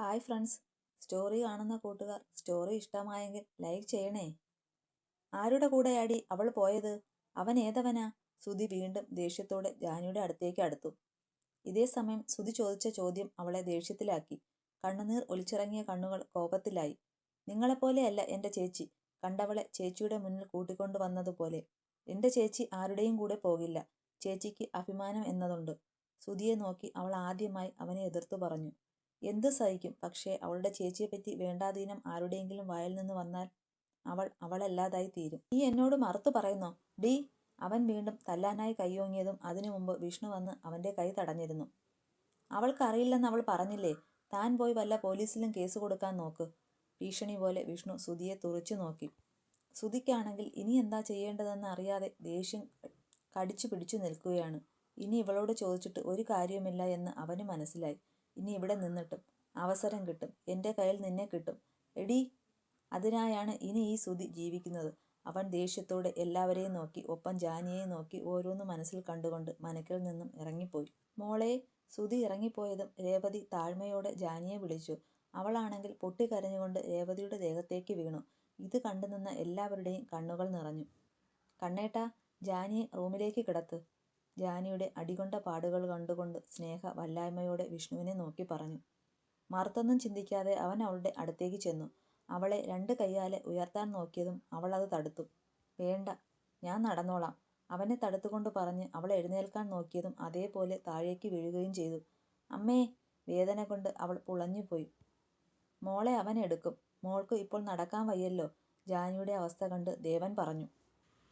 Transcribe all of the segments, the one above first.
Hi friends story കാണുന്ന കൂട്ടുകാർ. Story ഇഷ്ടമായെങ്കിൽ ലൈക്ക് ചെയ്യണേ. ആരുടെ കൂടെയാടി അവൾ പോയത്? അവൻ ഏതവനാ? സുധി വീണ്ടും ദേഷ്യത്തോടെ ജാനിയുടെ അടുത്തേക്ക് അടുത്തു. ഇതേ സമയം സുധി ചോദിച്ച ചോദ്യം അവളെ ദേഷ്യത്തിലാക്കി. കണ്ണുനീർ ഒലിച്ചിറങ്ങിയ കണ്ണുകൾ കോപത്തിലായി. നിങ്ങളെപ്പോലെയല്ല എന്റെ ചേച്ചി. കണ്ടവളെ ചേച്ചിയുടെ മുന്നിൽ കൂട്ടിക്കൊണ്ടു വന്നതുപോലെ. എന്റെ ചേച്ചി ആരുടെയും കൂടെ പോകില്ല. ചേച്ചിക്ക് അഭിമാനം എന്നതുണ്ട്. സുധിയെ നോക്കി അവൾ ആദ്യമായി അവനെ എതിർത്തു പറഞ്ഞു. എന്ത് സഹിക്കും? പക്ഷേ അവളുടെ ചേച്ചിയെപ്പറ്റി വേണ്ടാധീനം ആരുടെയെങ്കിലും വായിൽ നിന്ന് വന്നാൽ അവൾ അവളല്ലാതായി തീരും. നീ എന്നോട് മറുത്തു പറയുന്നോ? ഡി അവൻ വീണ്ടും തല്ലാനായി കൈയോങ്ങിയതും അതിനു മുമ്പ് വിഷ്ണു വന്ന് അവന്റെ കൈ തടഞ്ഞിരുന്നു. അവൾക്കറിയില്ലെന്ന് അവൾ പറഞ്ഞില്ലേ? താൻ പോയി വല്ല പോലീസിലും കേസ് കൊടുക്കാൻ നോക്ക്. ഭീഷണി പോലെ വിഷ്ണു സുധിയെ തുറച്ചു നോക്കി. സുധിക്കാണെങ്കിൽ ഇനി എന്താ ചെയ്യേണ്ടതെന്ന് അറിയാതെ ദേഷ്യം കടിച്ചു പിടിച്ചു നിൽക്കുകയാണ്. ഇനി ഇവളോട് ചോദിച്ചിട്ട് ഒരു കാര്യവുമില്ല എന്ന് അവന് മനസ്സിലായി. ഇനി ഇവിടെ നിന്നിട്ടും. അവസരം കിട്ടും. എന്റെ കയ്യിൽ നിന്നെ കിട്ടും. എടി അതിനായാണ് ഇനി ഈ സുതി ജീവിക്കുന്നത്. അവൻ ദേഷ്യത്തോടെ എല്ലാവരെയും നോക്കി ഒപ്പം ജാനിയെ നോക്കി ഓരോന്ന് മനസ്സിൽ കണ്ടുകൊണ്ട് മനക്കിൽ നിന്നും ഇറങ്ങിപ്പോയി. മോളെ സുതി ഇറങ്ങിപ്പോയതും രേവതി താഴ്മയോടെ ജാനിയെ വിളിച്ചു. അവളാണെങ്കിൽ പൊട്ടിക്കരഞ്ഞുകൊണ്ട് രേവതിയുടെ ദേഹത്തേക്ക് വീണു. ഇത് കണ്ടുനിന്ന എല്ലാവരുടെയും കണ്ണുകൾ നിറഞ്ഞു. കണ്ണേട്ട ജാനിയെ റൂമിലേക്ക് കിടത്ത്. ജാനിയുടെ അടികൊണ്ട പാടുകൾ കണ്ടുകൊണ്ട് സ്നേഹ വല്ലായ്മയോടെ വിഷ്ണുവിനെ നോക്കി പറഞ്ഞു. മറുത്തൊന്നും ചിന്തിക്കാതെ അവൻ അവളുടെ അടുത്തേക്ക് ചെന്നു. അവളെ രണ്ട് കൈയാലെ ഉയർത്താൻ നോക്കിയതും അവൾ അത് തടുത്തു. വേണ്ട ഞാൻ നടന്നോളാം. അവനെ തടുത്തുകൊണ്ട് പറഞ്ഞ് അവൾ എഴുന്നേൽക്കാൻ നോക്കിയതും അതേപോലെ താഴേക്ക് വീഴുകയും ചെയ്തു. അമ്മേ വേദന കൊണ്ട് അവൾ പുളഞ്ഞുപോയി. മോളെ അവൻ എടുക്കും. മോൾക്ക് ഇപ്പോൾ നടക്കാൻ വയ്യല്ലോ. ജാനിയുടെ അവസ്ഥ കണ്ട് ദേവൻ പറഞ്ഞു.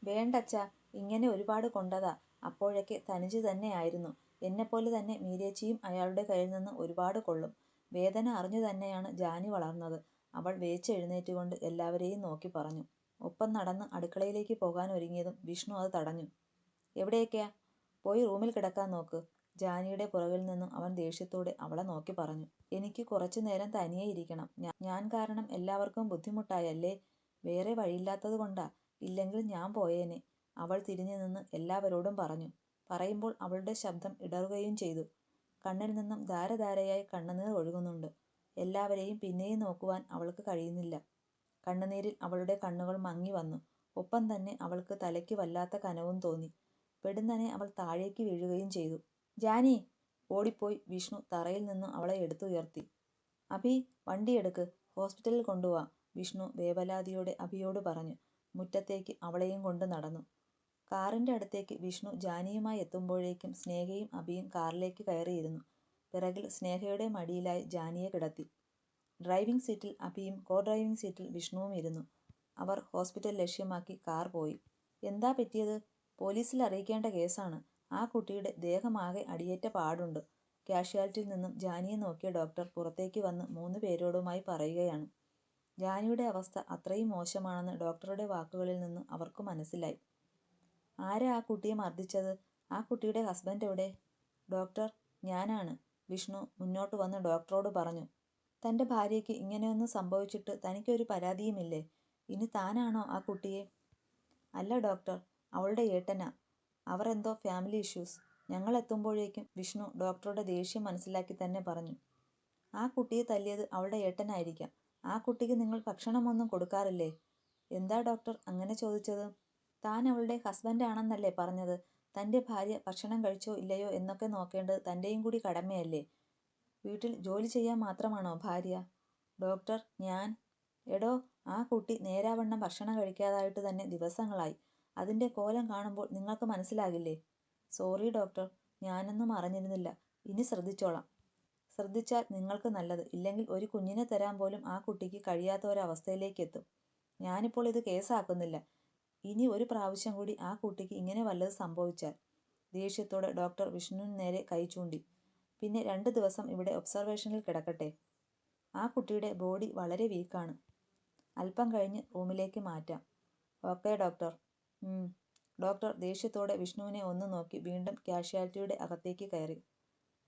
വേണ്ടച്ചാ ഇങ്ങനെ ഒരുപാട് കൊണ്ടതാ. അപ്പോഴൊക്കെ തനിച്ച് തന്നെയായിരുന്നു എന്നെപ്പോലെ തന്നെ മീരേച്ചിയും അയാളുടെ കയ്യിൽ നിന്ന് ഒരുപാട് കൊള്ളും. വേദന അറിഞ്ഞു തന്നെയാണ് ജാനി വളർന്നത്. അവൾ വേച്ചെഴുന്നേറ്റുകൊണ്ട് എല്ലാവരെയും നോക്കി പറഞ്ഞു. ഒപ്പം നടന്ന് അടുക്കളയിലേക്ക് പോകാൻ ഒരുങ്ങിയതും വിഷ്ണു അത് തടഞ്ഞു. എവിടേക്കാ പോയി റൂമിൽ കിടക്കാൻ നോക്ക്. ജാനിയുടെ പുറകിൽ നിന്നും അവൻ ദേഷ്യത്തോടെ അവളെ നോക്കി പറഞ്ഞു. എനിക്ക് കുറച്ചു നേരം തനിയെ ഇരിക്കണം. ഞാൻ കാരണം എല്ലാവർക്കും ബുദ്ധിമുട്ടായല്ലേ? വേറെ വഴിയില്ലാത്തത് കൊണ്ടാ? ഇല്ലെങ്കിൽ ഞാൻ പോയേനെ. അവൾ തിരിഞ്ഞു നിന്ന് എല്ലാവരോടും പറഞ്ഞു. പറയുമ്പോൾ അവളുടെ ശബ്ദം ഇടറുകയും ചെയ്തു. കണ്ണിൽ നിന്നും ധാരധാരയായി കണ്ണുനീർ ഒഴുകുന്നുണ്ട്. എല്ലാവരെയും പിന്നെയും നോക്കുവാൻ അവൾക്ക് കഴിയുന്നില്ല. കണ്ണുനീരിൽ അവളുടെ കണ്ണുകൾ മങ്ങി വന്നു. ഒപ്പം തന്നെ അവൾക്ക് തലയ്ക്ക് വല്ലാത്ത കനവും തോന്നി. പെടുന്നനെ അവൾ താഴേക്ക് വീഴുകയും ചെയ്തു. ജാനി! ഓടിപ്പോയി വിഷ്ണു തറയിൽ നിന്നും അവളെ എടുത്തുയർത്തി അഭി വണ്ടിയെടുക്ക് ഹോസ്പിറ്റലിൽ കൊണ്ടുപോവാം വിഷ്ണു വേവലാതിയോടെ അഭിയോട് പറഞ്ഞു. മുറ്റത്തേക്ക് അവളെയും കൊണ്ട് നടന്നു. കാറിന്റെ അടുത്തേക്ക് വിഷ്ണു ജാനിയുമായി എത്തുമ്പോഴേക്കും സ്നേഹയും അഭിയും കാറിലേക്ക് കയറിയിരുന്നു. പിറകിൽ സ്നേഹയുടെ മടിയിലായി ജാനിയെ കിടത്തി. ഡ്രൈവിംഗ് സീറ്റിൽ അഭിയും കോ ഡ്രൈവിംഗ് സീറ്റിൽ വിഷ്ണുവും ഇരുന്നു. അവർ ഹോസ്പിറ്റൽ ലക്ഷ്യമാക്കി കാർ പോയി. എന്താ പറ്റിയത്? പോലീസിൽ അറിയിക്കേണ്ട കേസാണ്. ആ കുട്ടിയുടെ ദേഹമാകെ അടിയേറ്റ പാടുണ്ട് കാഷ്വാലിറ്റിയിൽ നിന്നും ജാനിയെ നോക്കിയ ഡോക്ടർ പുറത്തേക്ക് വന്ന് മൂന്ന് പേരോടുമായി പറയുകയാണ്. ജാനിയുടെ അവസ്ഥ അത്രയും മോശമാണെന്ന് ഡോക്ടറുടെ വാക്കുകളിൽ നിന്ന് അവർക്ക് മനസ്സിലായി. ആരാ ആ കുട്ടിയെ മർദ്ദിച്ചത്? ആ കുട്ടിയുടെ ഹസ്ബൻഡ് എവിടെ? ഡോക്ടർ ഞാനാണ്. വിഷ്ണു മുന്നോട്ട് വന്ന് ഡോക്ടറോട് പറഞ്ഞു. തന്റെ ഭാര്യയ്ക്ക് ഇങ്ങനെയൊന്നും സംഭവിച്ചിട്ട് തനിക്കൊരു പരാതിയുമില്ലേ? ഇനി താനാണോ ആ കുട്ടിയെ? അല്ല ഡോക്ടർ അവളുടെ ഏട്ടനാ. അവർ എന്തോ ഫാമിലി ഇഷ്യൂസ് ഞങ്ങൾ എത്തുമ്പോഴേക്കും വിഷ്ണു ഡോക്ടറുടെ ദേഷ്യം മനസ്സിലാക്കി തന്നെ പറഞ്ഞു. ആ കുട്ടിയെ തല്ലിയത് അവളുടെ ഏട്ടനായിരിക്കാം. ആ കുട്ടിക്ക് നിങ്ങൾ ഭക്ഷണമൊന്നും കൊടുക്കാറില്ലേ? എന്താ ഡോക്ടർ അങ്ങനെ ചോദിച്ചത്? താൻ അവളുടെ ഹസ്ബൻഡ് ആണെന്നല്ലേ പറഞ്ഞത്? തന്റെ ഭാര്യ ഭക്ഷണം കഴിച്ചോ ഇല്ലയോ എന്നൊക്കെ നോക്കേണ്ടത് തന്റെയും കൂടി കടമയല്ലേ? വീട്ടിൽ ജോലി ചെയ്യാൻ മാത്രമാണോ ഭാര്യ? ഡോക്ടർ ഞാൻ. എടോ ആ കുട്ടി നേരാവണ്ണം ഭക്ഷണം കഴിക്കാതായിട്ട് തന്നെ ദിവസങ്ങളായി. അതിന്റെ കോലം കാണുമ്പോൾ നിങ്ങൾക്ക് മനസ്സിലാകില്ലേ? Sorry doctor. ഞാനൊന്നും അറിഞ്ഞിരുന്നില്ല. ഇനി ശ്രദ്ധിച്ചോളാം. ശ്രദ്ധിച്ചാൽ നിങ്ങൾക്ക് നല്ലത്. ഇല്ലെങ്കിൽ ഒരു കുഞ്ഞിനെ തരാൻ പോലും ആ കുട്ടിക്ക് കഴിയാത്ത ഒരവസ്ഥയിലേക്ക് എത്തും ഞാനിപ്പോൾ ഇത് കേസാക്കുന്നില്ല. ഇനി ഒരു പ്രാവശ്യം കൂടി ആ കുട്ടിക്ക് ഇങ്ങനെ വല്ലത് സംഭവിച്ചാൽ? ദേഷ്യത്തോടെ ഡോക്ടർ വിഷ്ണുവിന് നേരെ കൈ ചൂണ്ടി. പിന്നെ രണ്ട് ദിവസം ഇവിടെ ഒബ്സർവേഷനിൽ കിടക്കട്ടെ. ആ കുട്ടിയുടെ ബോഡി വളരെ വീക്കാണ്. അല്പം കഴിഞ്ഞ് റൂമിലേക്ക് മാറ്റാം. Okay doctor. ഡോക്ടർ ദേഷ്യത്തോടെ വിഷ്ണുവിനെ ഒന്ന് നോക്കി വീണ്ടും കാഷ്വാലിറ്റിയുടെ അകത്തേക്ക് കയറി.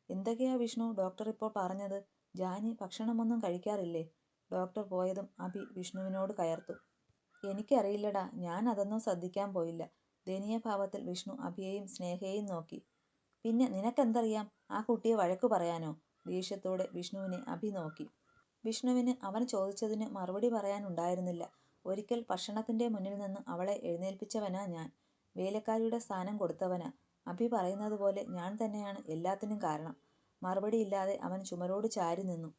എന്തൊക്കെയാ വിഷ്ണു ഡോക്ടർ ഇപ്പോൾ പറഞ്ഞത്? ജാനി ഭക്ഷണമൊന്നും കഴിക്കാറില്ലേ? ഡോക്ടർ പോയതും അഭി വിഷ്ണുവിനോട് കയർത്തു. എനിക്കറിയില്ലടാ ഞാൻ അതൊന്നും ശ്രദ്ധിക്കാൻ പോയില്ല ദയനീയഭാവത്തിൽ വിഷ്ണു അഭിയെയും സ്നേഹയെയും നോക്കി പിന്നെ നിനക്കെന്തറിയാം ആ കുട്ടിയെ വഴക്കു പറയാനോ ദേഷ്യത്തോടെ വിഷ്ണുവിനെ അഭി നോക്കി വിഷ്ണുവിന് അവൻ ചോദിച്ചതിന് മറുപടി പറയാനുണ്ടായിരുന്നില്ല. ഒരിക്കൽ ഭക്ഷണത്തിന്റെ മുന്നിൽ നിന്ന് അവളെ എഴുന്നേൽപ്പിച്ചവനാ ഞാൻ. വേലക്കാരിയുടെ സ്ഥാനം കൊടുത്തവനാ. അഭി പറയുന്നതുപോലെ ഞാൻ തന്നെയാണ് എല്ലാത്തിനും കാരണം. മറുപടിയില്ലാതെ അവൻ ചുമരോട് ചാരി നിന്നു.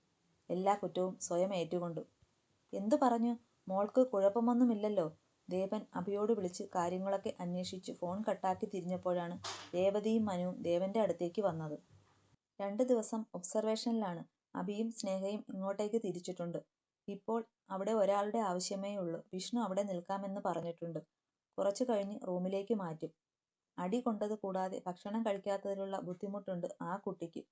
എല്ലാ കുറ്റവും സ്വയം ഏറ്റുകൊണ്ടു. എന്തു പറഞ്ഞു? മോൾക്ക് കുഴപ്പമൊന്നുമില്ലല്ലോ? ദേവൻ അഭിയോട് വിളിച്ച് കാര്യങ്ങളൊക്കെ അന്വേഷിച്ച് ഫോൺ കട്ടാക്കി തിരിഞ്ഞപ്പോഴാണ് രേവതിയും മനുവും ദേവന്റെ അടുത്തേക്ക് വന്നത്. രണ്ടു ദിവസം ഒബ്സർവേഷനിലാണ്. അഭിയും സ്നേഹയും ഇങ്ങോട്ടേക്ക് തിരിച്ചിട്ടുണ്ട്. ഇപ്പോൾ അവിടെ ഒരാളുടെ ആവശ്യമേ ഉള്ളൂ. വിഷ്ണു അവിടെ നിൽക്കാമെന്ന് പറഞ്ഞിട്ടുണ്ട്. കുറച്ചു കഴിഞ്ഞ് റൂമിലേക്ക് മാറ്റും. അടി കൊണ്ടത് കൂടാതെ ഭക്ഷണം കഴിക്കാത്തതിലുള്ള ബുദ്ധിമുട്ടുണ്ട് ആ കുട്ടിക്ക്.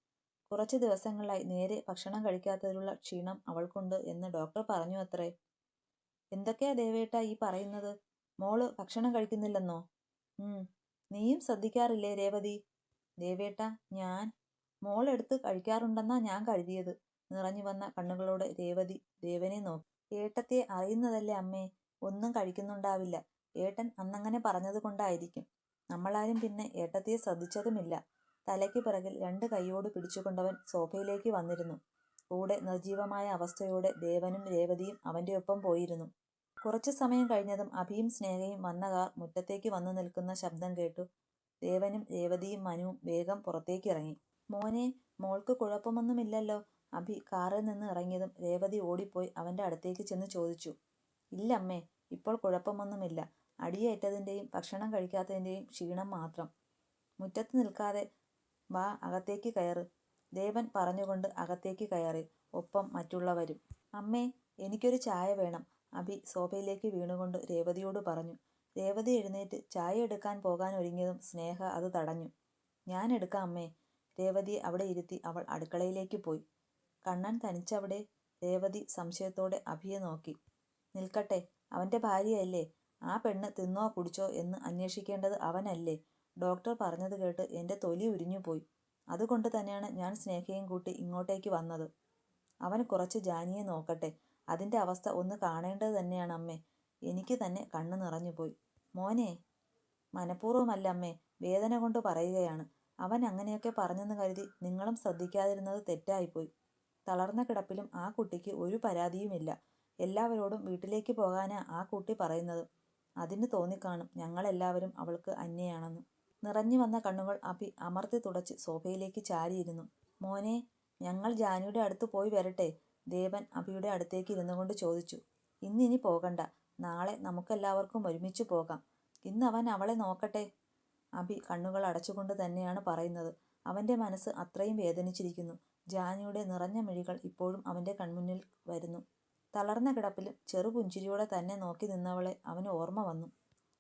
കുറച്ച് ദിവസങ്ങളായി നേരെ ഭക്ഷണം കഴിക്കാത്തതിലുള്ള ക്ഷീണം അവൾക്കുണ്ട് എന്ന് ഡോക്ടർ പറഞ്ഞുവത്രേ. എന്തൊക്കെയാ ദേവേട്ടാ ഈ പറയുന്നത്? മോൾ ഭക്ഷണം കഴിക്കുന്നില്ലെന്നോ? ഉം. നീയും ശ്രദ്ധിക്കാറില്ലേ രേവതി? ദേവേട്ടാ ഞാൻ. മോളെടുത്ത് കഴിക്കാറുണ്ടെന്നാ ഞാൻ കഴുതിയത് നിറഞ്ഞു വന്ന കണ്ണുകളോടെ രേവതി ദേവനെ നോക്കി. ഏട്ടത്തെ അറിയുന്നതല്ലേ അമ്മേ. ഒന്നും കഴിക്കുന്നുണ്ടാവില്ല. ഏട്ടൻ അന്നങ്ങനെ പറഞ്ഞത് കൊണ്ടായിരിക്കും നമ്മളാരും പിന്നെ ഏട്ടത്തെ ശ്രദ്ധിച്ചതുമില്ല. തലയ്ക്ക് പിറകിൽ രണ്ട് കൈയോട് പിടിച്ചുകൊണ്ടവൻ സോഫയിലേക്ക് വന്നിരുന്നു. കൂടെ നിർജീവമായ അവസ്ഥയോടെ ദേവനും രേവതിയും അവന്റെയൊപ്പം പോയിരുന്നു. കുറച്ചു സമയം കഴിഞ്ഞതും അഭിയും സ്നേഹയും വന്ന കാർ മുറ്റത്തേക്ക് വന്നു നിൽക്കുന്ന ശബ്ദം കേട്ടു ദേവനും രേവതിയും മനുവും വേഗം പുറത്തേക്ക് ഇറങ്ങി മോനെ മോൾക്ക് കുഴപ്പമൊന്നുമില്ലല്ലോ? അഭി കാറിൽ നിന്ന് ഇറങ്ങിയതും രേവതി ഓടിപ്പോയി അവന്റെ അടുത്തേക്ക് ചെന്ന് ചോദിച്ചു. ഇല്ലമ്മേ, ഇപ്പോൾ കുഴപ്പമൊന്നുമില്ല. അടിയേറ്റതിന്റെയും ഭക്ഷണം കഴിക്കാത്തതിന്റെയും ക്ഷീണം മാത്രം. മുറ്റത്ത് നിൽക്കാതെ വാ അകത്തേക്ക് കയറ്. ദേവൻ പറഞ്ഞുകൊണ്ട് അകത്തേക്ക് കയറി. ഒപ്പം മറ്റുള്ളവരും. അമ്മേ, എനിക്കൊരു ചായ വേണം. അഭി സോഫയിലേക്ക് വീണുകൊണ്ട് രേവതിയോട് പറഞ്ഞു. രേവതി എഴുന്നേറ്റ് ചായ എടുക്കാൻ പോകാൻ ഒരുങ്ങിയതും സ്നേഹ അത് തടഞ്ഞു. ഞാൻ എടുക്കാം അമ്മേ. രേവതി അവിടെ ഇരുത്തി അവൾ അടുക്കളയിലേക്ക് പോയി. കണ്ണൻ തനിച്ചവിടെ? രേവതി സംശയത്തോടെ അഭിയെ നോക്കി. നിൽക്കട്ടെ, അവന്റെ ഭാര്യയല്ലേ. ആ പെണ്ണ് തിന്നോ കുടിച്ചോ എന്ന് അന്വേഷിക്കേണ്ടത് അവനല്ലേ. ഡോക്ടർ പറഞ്ഞത് കേട്ട് എന്റെ തൊലി ഉരിഞ്ഞുപോയി. അതുകൊണ്ട് തന്നെയാണ് ഞാൻ സ്നേഹയും കൂട്ടി ഇങ്ങോട്ടേക്ക് വന്നത്. അവൻ കുറച്ച് ജാനിയെ നോക്കട്ടെ. അതിന്റെ അവസ്ഥ ഒന്ന് കാണേണ്ടത് തന്നെയാണ് അമ്മേ. എനിക്ക് തന്നെ കണ്ണ് നിറഞ്ഞുപോയി. മോനെ മനഃപൂർവമല്ല അമ്മേ, വേദന കൊണ്ട് പറയുകയാണ്. അവൻ അങ്ങനെയൊക്കെ പറഞ്ഞെന്ന് കരുതി നിങ്ങളും ശ്രദ്ധിക്കാതിരുന്നത് തെറ്റായിപ്പോയി. തളർന്ന കിടപ്പിലും ആ കുട്ടിക്ക് ഒരു പരാതിയുമില്ല. എല്ലാവരോടും വീട്ടിലേക്ക് പോകാനാ ആ കുട്ടി പറയുന്നത്. അതിന് തോന്നിക്കാണും ഞങ്ങളെല്ലാവരും അവൾക്ക് അന്യയാണെന്ന്. നിറഞ്ഞുവന്ന കണ്ണുകൾ അഭി അമർത്തി തുടച്ച് സോഫയിലേക്ക് ചാരിയിരുന്നു. മോനെ ഞങ്ങൾ ജാനിയുടെ അടുത്ത് പോയി വരട്ടെ? ദേവൻ അഭിയുടെ അടുത്തേക്ക് ഇരുന്നു കൊണ്ട് ചോദിച്ചു. ഇന്നിനി പോകണ്ട. നാളെ നമുക്കെല്ലാവർക്കും ഒരുമിച്ച് പോകാം. ഇന്ന് അവൻ അവളെ നോക്കട്ടെ. അഭി കണ്ണുകൾ അടച്ചുകൊണ്ട് തന്നെയാണ് പറയുന്നത്. അവന്റെ മനസ്സ് അത്രയും വേദനിച്ചിരിക്കുന്നു. ജാനിയുടെ നിറഞ്ഞ മിഴികൾ ഇപ്പോഴും അവന്റെ കൺമുന്നിൽ വരുന്നു. തളർന്ന കിടപ്പിലും ചെറുപുഞ്ചിരിയോടെ തന്നെ നോക്കി നിന്നവളെ അവന് ഓർമ്മ വന്നു.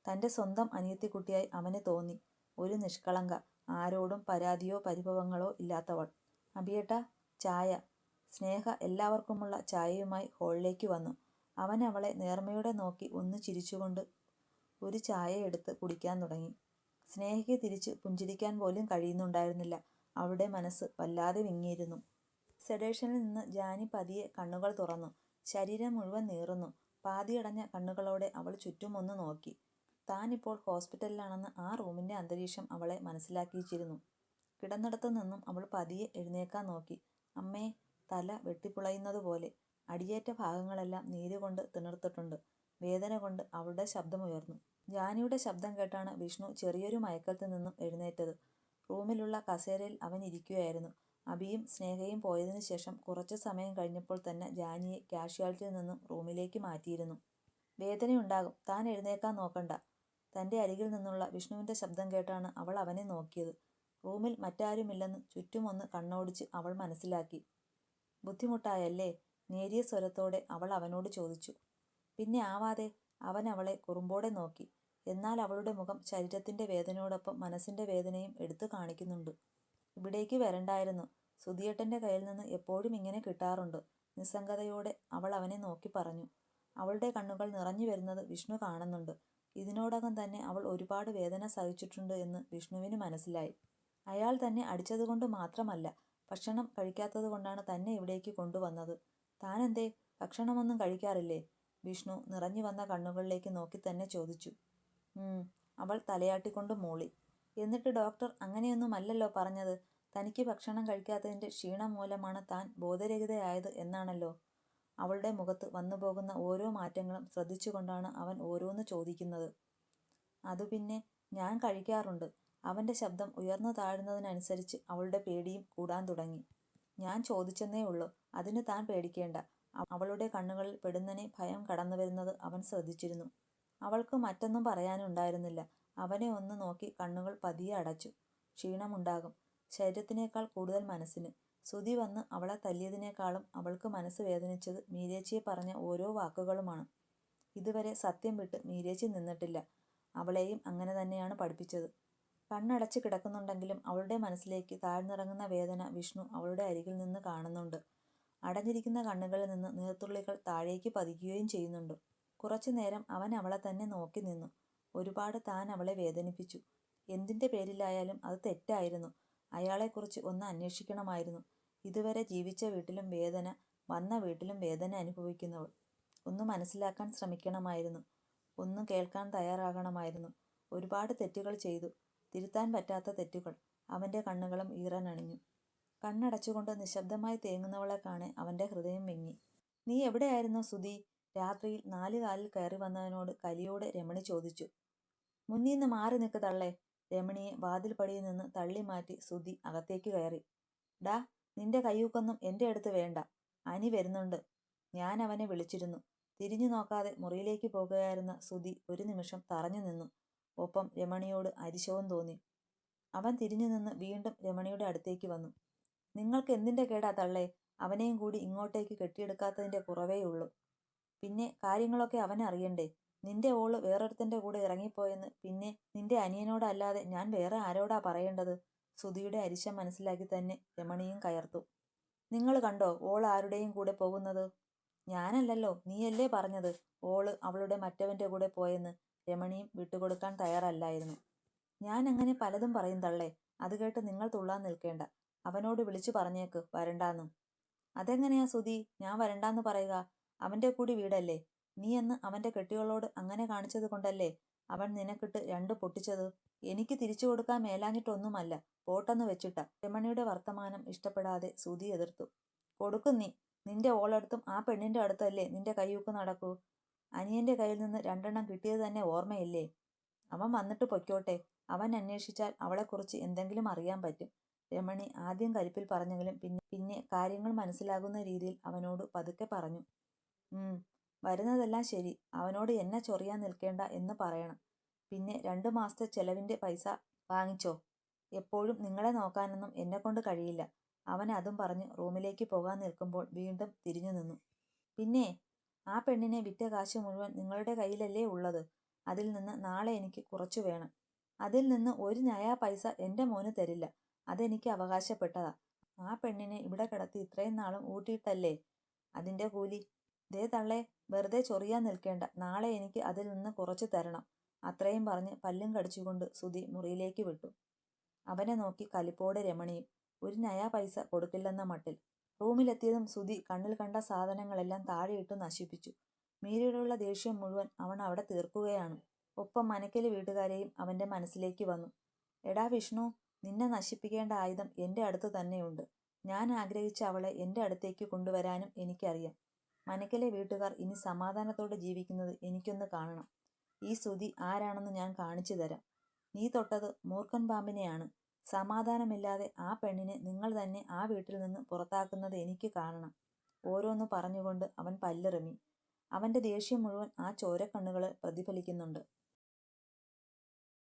തന്റെ സ്വന്തം അനിയത്തിക്കുട്ടിയായി അവന് തോന്നി. ഒരു നിഷ്കളങ്ക. ആരോടും പരാതിയോ പരിഭവങ്ങളോ ഇല്ലാത്തവൾ. അബിയേട്ട ചായ. സ്നേഹ എല്ലാവർക്കുമുള്ള ചായയുമായി ഹോളിലേക്ക് വന്നു. അവൻ അവളെ നേർമയോടെ നോക്കി ഒന്ന് ചിരിച്ചുകൊണ്ട് ഒരു ചായ എടുത്ത് കുടിക്കാൻ തുടങ്ങി. സ്നേഹയ്ക്ക് തിരിച്ച് പുഞ്ചിരിക്കാൻ പോലും കഴിയുന്നുണ്ടായിരുന്നില്ല. അവളുടെ മനസ്സ് വല്ലാതെ വിങ്ങിയിരുന്നു. സെഡേഷനിൽ നിന്ന് ജാനി പതിയെ കണ്ണുകൾ തുറന്നു. ശരീരം മുഴുവൻ നീറുന്നു. പാതിയടഞ്ഞ കണ്ണുകളോടെ അവൾ ചുറ്റും ഒന്ന് നോക്കി. താൻ ഇപ്പോൾ ഹോസ്പിറ്റലിലാണെന്ന് ആ റൂമിന്റെ അന്തരീക്ഷം അവളെ മനസ്സിലാക്കിയിച്ചിരുന്നു കിടന്നിടത്ത് നിന്നും അവൾ പതിയെ എഴുന്നേൽക്കാൻ നോക്കി. അമ്മേ. തല വെട്ടിപ്പുളയുന്നത് പോലെ അടിയേറ്റ ഭാഗങ്ങളെല്ലാം നീരുകൊണ്ട് തിണർത്തിട്ടുണ്ട്. വേദന കൊണ്ട് അവളുടെ ശബ്ദമുയർന്നു. ജാനിയുടെ ശബ്ദം കേട്ടാണ് വിഷ്ണു ചെറിയൊരു മയക്കത്തിൽ നിന്നും എഴുന്നേറ്റത്. റൂമിലുള്ള കസേരയിൽ അവൻ ഇരിക്കുകയായിരുന്നു. അഭിയും സ്നേഹയും പോയതിനു ശേഷം കുറച്ച് സമയം കഴിഞ്ഞപ്പോൾ തന്നെ ജാനിയെ കാഷ്വാലിറ്റിയിൽ നിന്നും റൂമിലേക്ക് മാറ്റിയിരുന്നു. വേദനയുണ്ടാകും. താൻ എഴുന്നേൽക്കാൻ നോക്കണ്ട. തന്റെ അരികിൽ നിന്നുള്ള വിഷ്ണുവിന്റെ ശബ്ദം കേട്ടാണ് അവൾ അവനെ നോക്കിയത്. റൂമിൽ മറ്റാരുമില്ലെന്ന് ചുറ്റും ഒന്ന് കണ്ണോടിച്ച് അവൾ മനസ്സിലാക്കി. ബുദ്ധിമുട്ടായല്ലേ? നേരിയ സ്വരത്തോടെ അവൾ അവനോട് ചോദിച്ചു. പിന്നെ ആവാതെ. അവൻ അവളെ കുറുമ്പോടെ നോക്കി. എന്നാൽ അവളുടെ മുഖം ശരീരത്തിന്റെ വേദനയോടൊപ്പം മനസ്സിന്റെ വേദനയും എടുത്തു കാണിക്കുന്നുണ്ട്. ഇവിടേക്ക് വരണ്ടായിരുന്നു. സുധിയേട്ടന്റെ കയ്യിൽ നിന്ന് എപ്പോഴും ഇങ്ങനെ കിട്ടാറുണ്ട്. നിസ്സംഗതയോടെ അവൾ അവനെ നോക്കി പറഞ്ഞു. അവളുടെ കണ്ണുകൾ നിറഞ്ഞു വരുന്നത് വിഷ്ണു കാണുന്നുണ്ട്. ഇതിനോടകം തന്നെ അവൾ ഒരുപാട് വേദന സഹിച്ചിട്ടുണ്ട് എന്ന് വിഷ്ണുവിന് മനസ്സിലായി. അയാൾ തന്നെ അടിച്ചതുകൊണ്ട് മാത്രമല്ല, ഭക്ഷണം കഴിക്കാത്തതുകൊണ്ടാണ് തന്നെ ഇവിടേക്ക് കൊണ്ടുവന്നത്. താനെന്തേ ഭക്ഷണമൊന്നും കഴിക്കാറില്ലേ? വിഷ്ണു നിറഞ്ഞു വന്ന കണ്ണുകളിലേക്ക് നോക്കി തന്നെ ചോദിച്ചു. അവൾ തലയാട്ടിക്കൊണ്ട് മൂളി. എന്നിട്ട് ഡോക്ടർ അങ്ങനെയൊന്നുമല്ലല്ലോ പറഞ്ഞത്. തനിക്ക് ഭക്ഷണം കഴിക്കാത്തതിന്റെ ക്ഷീണം മൂലമാണ് താൻ ബോധരഹിതയായത് എന്നാണല്ലോ. അവളുടെ മുഖത്ത് വന്നുപോകുന്ന ഓരോ മാറ്റങ്ങളും ശ്രദ്ധിച്ചുകൊണ്ടാണ് അവൻ ഓരോന്ന് ചോദിക്കുന്നത്. "അതു പിന്നെ ഞാൻ കഴിക്കാറുണ്ട്. " അവന്റെ ശബ്ദം ഉയർന്നു താഴുന്നതിനനുസരിച്ച് അവളുടെ പേടിയും കൂടാൻ തുടങ്ങി. "ഞാൻ ചോദിച്ചെന്നേ ഉള്ളൂ. അതിന് താൻ പേടിക്കേണ്ട. " അവളുടെ കണ്ണുകളിൽ പെടുന്നനെ ഭയം കടന്നു വരുന്നത് അവൻ ശ്രദ്ധിച്ചിരുന്നു. അവൾക്ക് മറ്റൊന്നും പറയാനുണ്ടായിരുന്നില്ല. അവനെ ഒന്ന് നോക്കി കണ്ണുകൾ പതിയെ അടച്ചു. ക്ഷീണമുണ്ടാകും. ശരീരത്തിനേക്കാൾ കൂടുതൽ മനസ്സിന്. സുധി വന്ന് അവളെ തല്ലിയതിനേക്കാളും അവൾക്ക് മനസ്സ് വേദനിച്ചത് മീരേച്ചിയെ പറഞ്ഞ ഓരോ വാക്കുകളുമാണ്. ഇതുവരെ സത്യം വിട്ട് മീരേച്ചി നിന്നിട്ടില്ല. അവളെയും അങ്ങനെ തന്നെയാണ് പഠിപ്പിച്ചത്. കണ്ണടച്ച് കിടക്കുന്നുണ്ടെങ്കിലും അവളുടെ മനസ്സിലേക്ക് താഴ്ന്നിറങ്ങുന്ന വേദന വിഷ്ണു അവളുടെ അരികിൽ നിന്ന് കാണുന്നുണ്ട്. അടഞ്ഞിരിക്കുന്ന കണ്ണുകളിൽ നിന്ന് നീർത്തുള്ളികൾ താഴേക്ക് പതിക്കുകയും ചെയ്യുന്നുണ്ട്. കുറച്ചു നേരം അവൻ അവളെ തന്നെ നോക്കി നിന്നു. ഒരുപാട് താൻ അവളെ വേദനിപ്പിച്ചു. എന്തിന്റെ പേരിലായാലും അത് തെറ്റായിരുന്നു. അയാളെക്കുറിച്ച് ഒന്ന് അന്വേഷിക്കണമായിരുന്നു. ഇതുവരെ ജീവിച്ച വീട്ടിലും വേദന, വന്ന വീട്ടിലും വേദന അനുഭവിക്കുന്നവൾ. ഒന്ന് മനസ്സിലാക്കാൻ ശ്രമിക്കണമായിരുന്നു. ഒന്ന് കേൾക്കാൻ തയ്യാറാകണമായിരുന്നു. ഒരുപാട് തെറ്റുകൾ ചെയ്തു. തിരുത്താൻ പറ്റാത്ത തെറ്റുകൾ. അവന്റെ കണ്ണുകളും ഈറനണിഞ്ഞു. കണ്ണടച്ചുകൊണ്ട് നിശബ്ദമായി തേങ്ങുന്നവളെ കാണെ അവന്റെ ഹൃദയം വിങ്ങി. "നീ എവിടെയായിരുന്നു സുധി " രാത്രിയിൽ നാല് കാലിൽ കയറി വന്നവനോട് കലിയോട് രമണി ചോദിച്ചു. മുന്നിൽ നിന്ന് മാറി നിക്ക് തള്ളേ. " രമണിയെ വാതിൽപ്പടിയിൽ നിന്ന് തള്ളി മാറ്റി സുധി അകത്തേക്ക് കയറി. "ഡാ നിന്റെ കയ്യൂക്കൊന്നും എന്റെ അടുത്ത് വേണ്ട. അനി വരുന്നുണ്ട്. ഞാൻ അവനെ വിളിച്ചിരുന്നു. " തിരിഞ്ഞു നോക്കാതെ മുറിയിലേക്ക് പോകുകയായിരുന്ന സുധി ഒരു നിമിഷം തറഞ്ഞു നിന്നു ഒപ്പം രമണിയോട് അരിശവും തോന്നി. അവൻ തിരിഞ്ഞു നിന്ന് വീണ്ടും രമണിയുടെ അടുത്തേക്ക് വന്നു. "നിങ്ങൾക്ക് എന്തിന്റെ കേടാ തള്ളേ? അവനെയും കൂടി ഇങ്ങോട്ടേക്ക് കെട്ടിയെടുക്കാത്തതിന്റെ കുറവേയുള്ളൂ. പിന്നെ കാര്യങ്ങളൊക്കെ അവനറിയണ്ടേ? നിന്റെ ഓൾ വേറൊരുത്തന്റെ കൂടെ ഇറങ്ങിപ്പോയെന്ന് പിന്നെ നിന്റെ അനിയനോടല്ലാതെ ഞാൻ വേറെ ആരോടാ പറയേണ്ടത്? " സുധിയുടെ അരിശം മനസ്സിലാക്കി തന്നെ രമണിയും കയർത്തു. നിങ്ങൾ കണ്ടോ ഓൾ ആരുടെയും കൂടെ പോകുന്നത്? " "ഞാനല്ലല്ലോ. നീയല്ലേ പറഞ്ഞത് ഓൾ അവളുടെ മറ്റവന്റെ കൂടെ പോയെന്ന്. " രമണിയും വിട്ടുകൊടുക്കാൻ തയ്യാറല്ലായിരുന്നു. ഞാൻ അങ്ങനെ പലതും പറയും തള്ളേ. അത് കേട്ട് നിങ്ങൾ തുള്ളാൻ നിൽക്കേണ്ട. അവനോട് വിളിച്ചു പറഞ്ഞേക്ക് വരണ്ടാന്ന്. " "അതെങ്ങനെയാ സുധി ഞാൻ വരണ്ടാന്ന് പറയുക? അവന്റെ കൂടി വീടല്ലേ? നീ എന്ന് അവന്റെ കെട്ടിയോളോട് അങ്ങനെ കാണിച്ചത് കൊണ്ടല്ലേ അവൻ നിനക്കിട്ട് രണ്ട് പൊട്ടിച്ചത്? എനിക്ക് തിരിച്ചു കൊടുക്കാൻ മേലാഞ്ഞിട്ടൊന്നുമല്ല. പോട്ടെന്ന് വെച്ചിട്ട " രമണിയുടെ വർത്തമാനം ഇഷ്ടപ്പെടാതെ സുധി എതിർത്തു. "കൊടുക്കും നീ. നിന്റെ ഓളടുത്തും ആ പെണ്ണിന്റെ അടുത്തല്ലേ നിന്റെ കയ്യൂക്ക് നടക്കൂ. അനിയന്റെ കയ്യിൽ നിന്ന് രണ്ടെണ്ണം കിട്ടിയത് തന്നെ ഓർമ്മയില്ലേ? അവൻ വന്നിട്ട് പൊയ്ക്കോട്ടെ. അവൻ അന്വേഷിച്ചാൽ അവളെക്കുറിച്ച് എന്തെങ്കിലും അറിയാൻ പറ്റും. " രമണി ആദ്യം കലിപ്പിൽ പറഞ്ഞെങ്കിലും പിന്നെ കാര്യങ്ങൾ മനസ്സിലാകുന്ന രീതിയിൽ അവനോട് പതുക്കെ പറഞ്ഞു. "ഉം. വരുന്നതെല്ലാം ശരി. അവനോട് എന്നെ ചൊറിയാൻ നിൽക്കേണ്ട എന്ന് പറയണം. പിന്നെ രണ്ടു മാസത്തെ ചെലവിന്റെ പൈസ വാങ്ങിച്ചോ. എപ്പോഴും നിങ്ങളെ നോക്കാനൊന്നും എന്നെക്കൊണ്ട് കഴിയില്ല. " അവൻ അതും പറഞ്ഞ് റൂമിലേക്ക് പോകാൻ നിൽക്കുമ്പോൾ വീണ്ടും തിരിഞ്ഞു നിന്നു "പിന്നെ ആ പെണ്ണിനെ വിറ്റ കാശ് മുഴുവൻ നിങ്ങളുടെ കയ്യിലല്ലേ ഉള്ളത്. അതിൽ നിന്ന് നാളെ എനിക്ക് കുറച്ചു വേണം. അതിൽ നിന്ന് ഒരു നയാ പൈസ എന്റെ മോന് തരില്ല. അതെനിക്ക് അവകാശപ്പെട്ടതാ. ആ പെണ്ണിനെ ഇവിടെ കിടത്തി ഇത്രയും നാളും ഊട്ടിയിട്ടല്ലേ അതിന്റെ കൂലി. ദേ തള്ളേ വെറുതെ ചൊറിയാൻ നിൽക്കേണ്ട. നാളെ എനിക്ക് അതിൽ നിന്ന് കുറച്ച് തരണം. " അത്രയും പറഞ്ഞ് പല്ലും കടിച്ചുകൊണ്ട് സുധി മുറിയിലേക്ക് വിട്ടു. അവനെ നോക്കി കലിപ്പോടെ രമണിയും. ഒരു നയാ പൈസ കൊടുക്കില്ലെന്ന മട്ടിൽ. റൂമിലെത്തിയതും സുധി കണ്ണിൽ കണ്ട സാധനങ്ങളെല്ലാം താഴെയിട്ട് നശിപ്പിച്ചു. മീരയോടുള്ള ദേഷ്യം മുഴുവൻ അവൻ അവിടെ തീർക്കുകയാണ്. ഒപ്പം മനക്കൽ വീട്ടുകാരെയും അവന്റെ മനസ്സിലേക്ക് വന്നു. "എടാ വിഷ്ണു. നിന്നെ നശിപ്പിക്കേണ്ട ആയുധം എന്റെ അടുത്ത് തന്നെയുണ്ട്. ഞാൻ ആഗ്രഹിച്ച അവളെ എന്റെ അടുത്തേക്ക് കൊണ്ടുവരാനും എനിക്കറിയാം. മനക്കലെ വീട്ടുകാർ ഇനി സമാധാനത്തോടെ ജീവിക്കുന്നത് എനിക്കൊന്ന് കാണണം. ഈ സ്തുതി ആരാണെന്ന് ഞാൻ കാണിച്ചു തരാം. നീ തൊട്ടത് മൂർഖൻ പാമ്പിനെയാണ്. സമാധാനമില്ലാതെ ആ പെണ്ണിനെ നിങ്ങൾ തന്നെ ആ വീട്ടിൽ നിന്ന് പുറത്താക്കുന്നത് എനിക്ക് കാണണം. " ഓരോന്ന് പറഞ്ഞുകൊണ്ട് അവൻ പല്ലിറങ്ങി അവന്റെ ദേഷ്യം മുഴുവൻ ആ ചോരക്കണ്ണുകളിൽ പ്രതിഫലിക്കുന്നുണ്ട്.